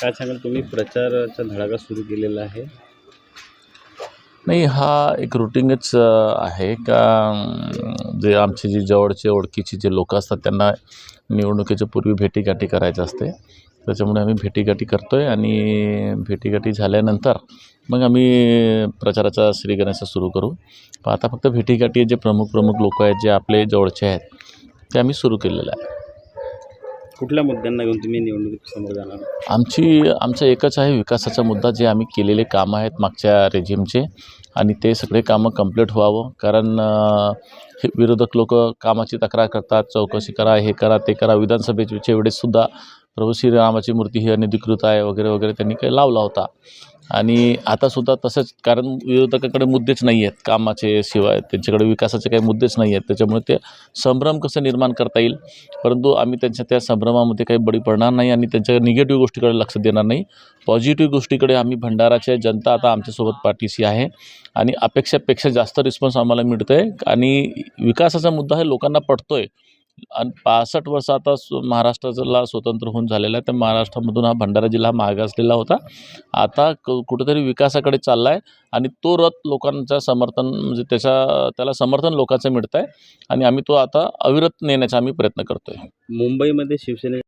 काय सांगाल तुम्ही? प्रचाराचा धडाका सुरू केलेला आहे. नाही हा एक रुटीनच आहे का जे आमचे जे जवळचे ओळखीचे जे लोक असतात त्यांना निवडणुकीच्या पूर्वी भेटीगाठी करायचं असते. त्याच्यामुळे आम्ही भेटीगाठी करतो आहे आणि भेटीगाठी झाल्यानंतर मग आम्ही प्रचाराचा श्रीगणेशा सुरू करू. आता फक्त भेटीगाठी जे प्रमुख प्रमुख लोक आहेत जे आपले जवळचे आहेत ते आम्ही सुरू केलेलं आहे. कुठल्या मुद्द्यांना घेऊन तुम्ही निवडणुकीत समोर जाणार? आमची आमचा एकच आहे विकासाचा मुद्दा जे आम्ही केलेले कामं आहेत मागच्या रेजिमचे आणि ते सगळे कामं कंप्लीट व्हावं. कारण हे विरोधक लोक कामाची तक्रार करतात चौकशी करा हे करा ते करा. विधानसभेच्या वेळेससुद्धा प्रभू श्रीरामाची मूर्ती ही अनधिकृत आहे वगैरे वगैरे त्यांनी काही लावला होता. आणि आतासुद्धा तसंच कारण विरोधकाकडे मुद्देच नाही आहेत. कामाचे शिवाय त्यांच्याकडे विकासाचे काही मुद्देच नाही आहेत. त्याच्यामुळे ते संभ्रम कसं निर्माण करता येईल? परंतु आम्ही त्यांच्या त्या संभ्रमामध्ये काही बळी पडणार नाही आणि त्यांच्या निगेटिव्ह गोष्टीकडे लक्ष देणार नाही. पॉझिटिव्ह गोष्टीकडे आम्ही भंडाराच्या जनता आता आमच्यासोबत पाठीशी आहे आणि अपेक्षापेक्षा जास्त रिस्पॉन्स आम्हाला मिळतो आहे आणि विकासाचा मुद्दा हे लोकांना पडतो आहे आणि पासष्ट वर्ष आता महाराष्ट्राला स्वतंत्र होऊन झालेला आहे. तर महाराष्ट्रामधून हा भंडारा जिल्हा मागासलेला होता. आता क कुठेतरी विकासाकडे चालला आहे आणि तो रथ लोकांचा समर्थन म्हणजे त्याच्या त्याला समर्थन लोकांचं मिळतं आहे आणि आम्ही तो आता अविरत नेण्याचा आम्ही प्रयत्न करतो आहे मुंबईमध्ये शिवसेने